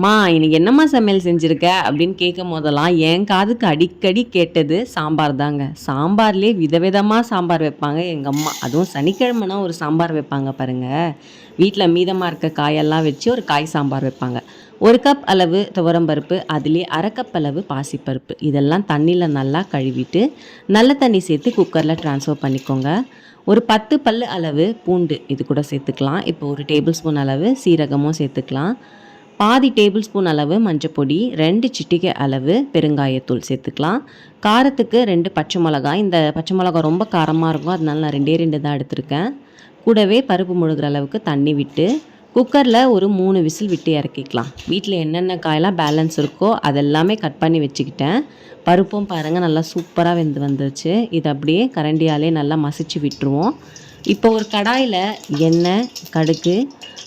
மா இன்னைக்கு என்னம்மா சமையல் செஞ்சுருக்க? அப்படின்னு கேட்கும் போதெல்லாம் என் காதுக்கு அடிக்கடி கேட்டது சாம்பார் தாங்க. சாம்பார்லேயே விதவிதமாக சாம்பார் வைப்பாங்க எங்கள் அம்மா. அதுவும் சனிக்கிழமைனா ஒரு சாம்பார் வைப்பாங்க பாருங்கள் வீட்டில் மீதமாக இருக்க காயெல்லாம் வச்சு ஒரு காய் சாம்பார் வைப்பாங்க. ஒரு கப் அளவு துவரம்பருப்பு அதுலேயே அரை கப் அளவு பாசிப்பருப்பு. இதெல்லாம் தண்ணியில் நல்லா கழுவிட்டு நல்ல தண்ணி சேர்த்து குக்கரில் ட்ரான்ஸ்ஃபர் பண்ணிக்கோங்க. ஒரு பத்து பல்லு அளவு பூண்டு இது கூட சேர்த்துக்கலாம். இப்போ ஒரு டேபிள் ஸ்பூன் அளவு சீரகமும் சேர்த்துக்கலாம். பாதி டேபிள் ஸ்பூன் அளவு மஞ்சப்பொடி ரெண்டு சிட்டிகை அளவு பெருங்காயத்தூள் சேர்த்துக்கலாம். காரத்துக்கு ரெண்டு பச்சை மிளகாய். இந்த பச்சை மிளகாய் ரொம்ப காரமாக இருக்கும். அதனால நான் ரெண்டே ரெண்டு தான் எடுத்திருக்கேன். கூடவே பருப்பு முழுகிற அளவுக்கு தண்ணி விட்டு குக்கரில் ஒரு மூணு விசில் விட்டு இறக்கிக்கலாம். வீட்டில் என்னென்ன காயெல்லாம் பேலன்ஸ் இருக்கோ அதெல்லாமே கட் பண்ணி வச்சுக்கிட்டேன். பருப்பும் பாருங்கள் நல்லா சூப்பராக வெந்து வந்துருச்சு. இது அப்படியே கரண்டியாலே நல்லா மசிச்சு விட்டுருவோம். இப்போ ஒரு கடாயில் எண்ணெய் கடுகு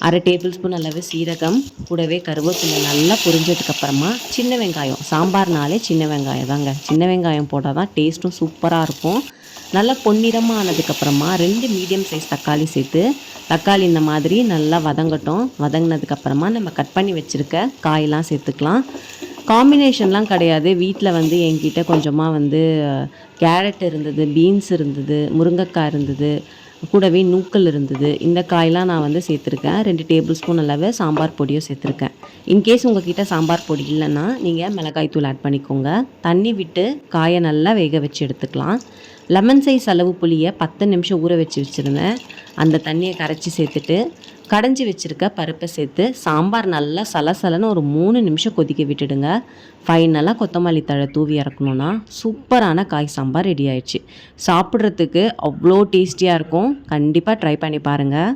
அரை டேபிள் ஸ்பூன் அளவு சீரகம் கூடவே கருவேப்பிலை நல்லா பொரிஞ்சதுக்கப்புறமா சின்ன வெங்காயம். சாம்பார்னாலே சின்ன வெங்காயம் தாங்க. சின்ன வெங்காயம் போட்டால் தான் டேஸ்ட்டும் சூப்பராக இருக்கும். நல்லா பொன்னிறமாக ஆனதுக்கப்புறமா ரெண்டு மீடியம் சைஸ் தக்காளி சேர்த்து தக்காளி இந்த மாதிரி நல்லா வதங்கட்டும். வதங்கினதுக்கப்புறமா நம்ம கட் பண்ணி வச்சுருக்க காயெல்லாம் சேர்த்துக்கலாம். காம்பினேஷன்லாம் கிடையாது. வீட்டில் வந்து என்கிட்ட கொஞ்சமாக வந்து கேரட் இருந்தது பீன்ஸ் இருந்தது முருங்கைக்காய் இருந்தது கூடவே நூக்கல் இருந்தது. இந்த காயெலாம் நான் வந்து சேர்த்துருக்கேன். ரெண்டு டேபிள் ஸ்பூன் அளவு சாம்பார் பொடியும் சேர்த்துருக்கேன். இன்கேஸ் உங்ககிட்ட சாம்பார் பொடி இல்லைன்னா நீங்கள் மிளகாய் தூள் ஆட் பண்ணிக்கோங்க. தண்ணி விட்டு காயை நல்லா வேக வச்சு எடுத்துக்கலாம். லெமன் சைஸ் அளவு புளியை பத்து நிமிஷம் ஊற வச்சு வச்சுருந்தேன். அந்த தண்ணியை கரைச்சி சேர்த்துட்டு கடைஞ்சி வச்சுருக்க பருப்பை சேர்த்து சாம்பார் நல்லா சலசலன்னு ஒரு மூணு நிமிஷம் கொதிக்க விட்டுடுங்க. ஃபைனலாக கொத்தமல்லி தழை தூவி இறக்கணுன்னா சூப்பரான காய் சாம்பார் ரெடி ஆயிடுச்சு. சாப்பிட்றதுக்கு அவ்வளோ டேஸ்டியாக இருக்கும். கண்டிப்பாக ட்ரை பண்ணி பாருங்கள்